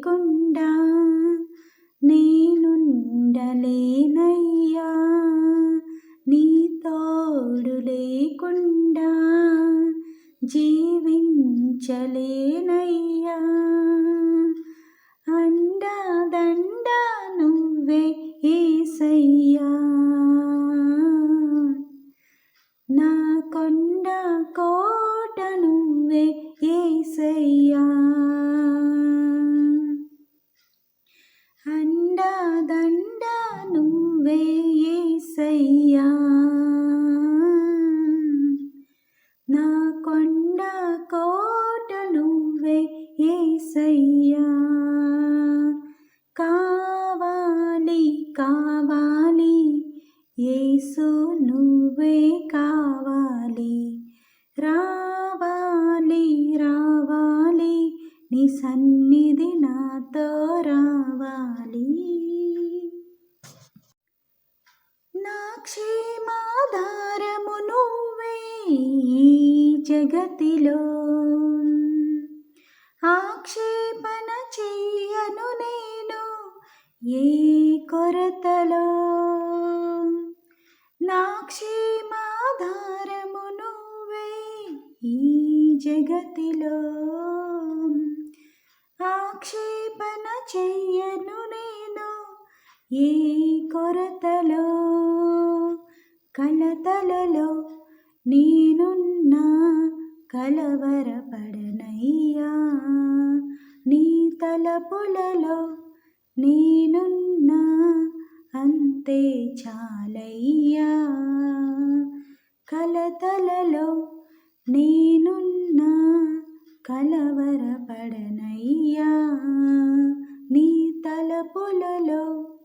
లేకుండా నేనుండలేనయ్యా నీ తోడు లేకుండా జీవించలేనయ్యా. అండా దండ నువ్వే ఏసయ్యా. నా కొండ కోట నువ్వే ఏసయ్యా. ఏసయ్యా కావాలి కావాలి. యేసు నువ్వే కావాలి. రావాలి రావాలి. నీ సన్నిధి నాతో రావాలి. నా క్షేమాధారము నువ్వే జగతిలో. ఆక్షేపణ చెయ్యను నేను ఏ కొరతలో. నా క్షేమాధారము నువ్వే ఈ జగతిలో. ఆక్షేపణ చెయ్యను నేను ఏ కొరతలో. కలతలలో నేనున్నా కలవరపడనయ్యా నీ తలపులలో నేనున్నా అంతే చాలయ్యా. కలతలలో నేనున్నా కలవరపడనయ్యా. నీ తలపులలో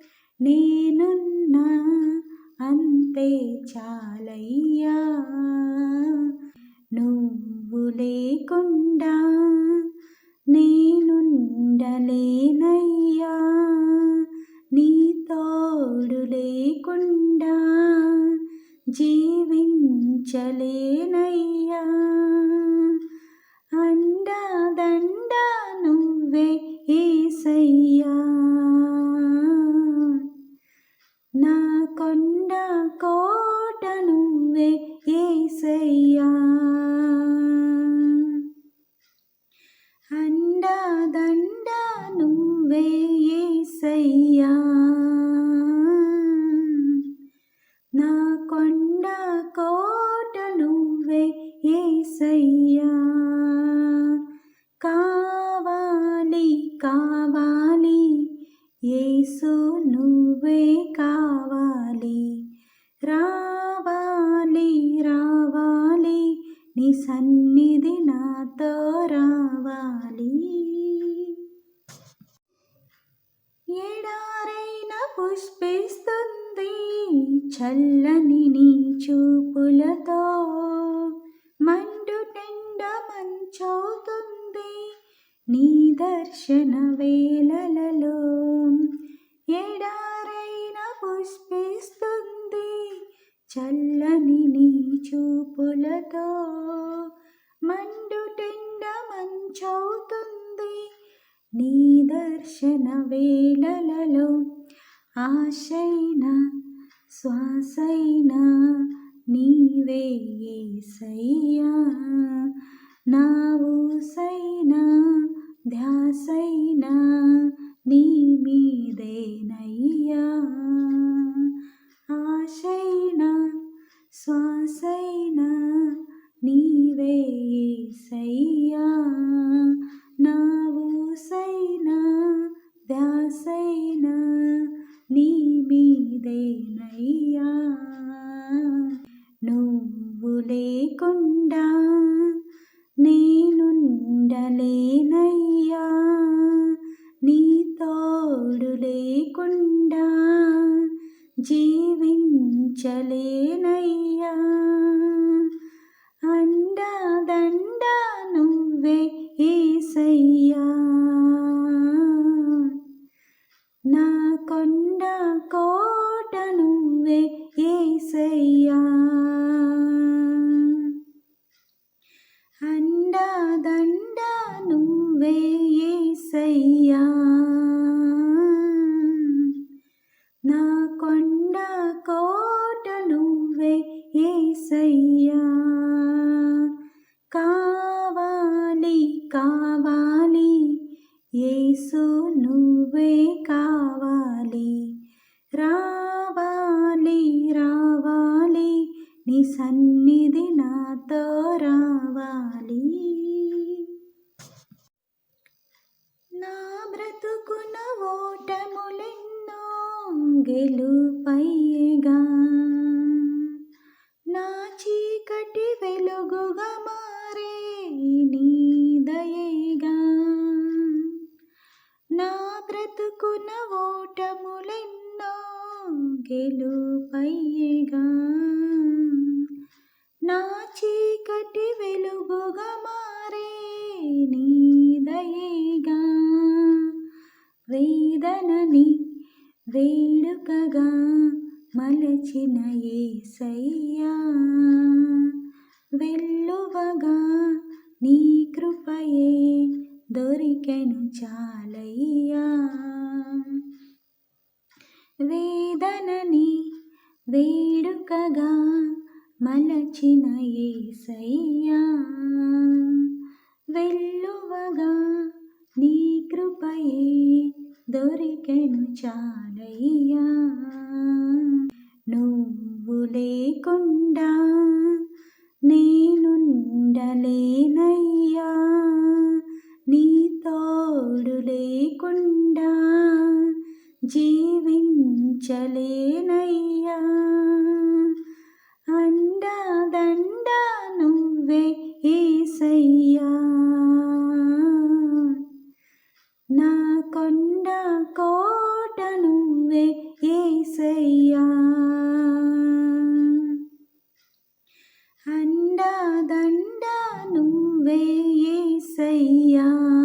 నేనున్నా అంతే చాలయ్యా. లేకుండా నేనుండలేనయ్యా. నీ తోడు లేకుండా జీవించలేనయ్యా. అండా దండ నువ్వే ఏసయ్యా. ఏసయ్యా నా కొండ కోట నువ్వే ఏసయ్యా. కావాలి కావాలి యేసు నువ్వే కావాలి. రావాలి రావాలి నీ సన్నిధి నాతో రావాలి. ఎడారైన పుష్పిస్తుంది చల్లని నీ చూపులతో. మండు నిండ మంచవుతుంది నీ దర్శన వేళలలో. ఎడారైన పుష్పిస్తుంది చల్లని నీ చూపులతో. నీ దర్శన వేళలలో ఆశైన శ్వాసైన నీవే యేసయ్యా నా ఊసైనా ధ్యాసైనా నీ మీదేనయ్యా. లేకుండా నేనుండలేనయ్యా. నీ తోడు లేకుండా జీవించలేనయ్యా. అండదండ నువ్వే ఏసయ్యా. నా కొండ కోట నువ్వే ఏసయ్యా. నువ్వే ఏసయ్యా నా కొండ కోట నువ్వే ఏసయ్యా కావాలి కావాలి ఏసు నువ్వే కావాలి. రావాలి రావాలి నీ సన్నిధి నాతో రావాలి. నా బ్రతుకున ఓటములెన్నో గెలుపయ్యగా. నా చీకటి వెలుగుగా మారే నీ దయగా. నా బ్రతుకున ఓటములెన్నో గెలుపయ్యగా. నా చీకటి వెలుగుగా మారే నీ దయగా. వేదనని వేడుకగా మలచిన ఏసయ్యా. వెల్లువగా నీ కృపయే దొరికెను చాలయ్యా. వేదనని వేడుకగా మలచిన ఏసయ్యా. వెల్లువగా కృపయే దొరికెను చాలయ్యా. నువ్వు లేకుండా నేనుండలేనయ్యా. నీ తోడు లేకుండా జీవించలేనయ్యా. అండదండ నువ్వే ఏసయ్యా. కొండ కోట నువ్వే ఏసయ్యా. అండదండ నువ్వే ఏసయ్యా.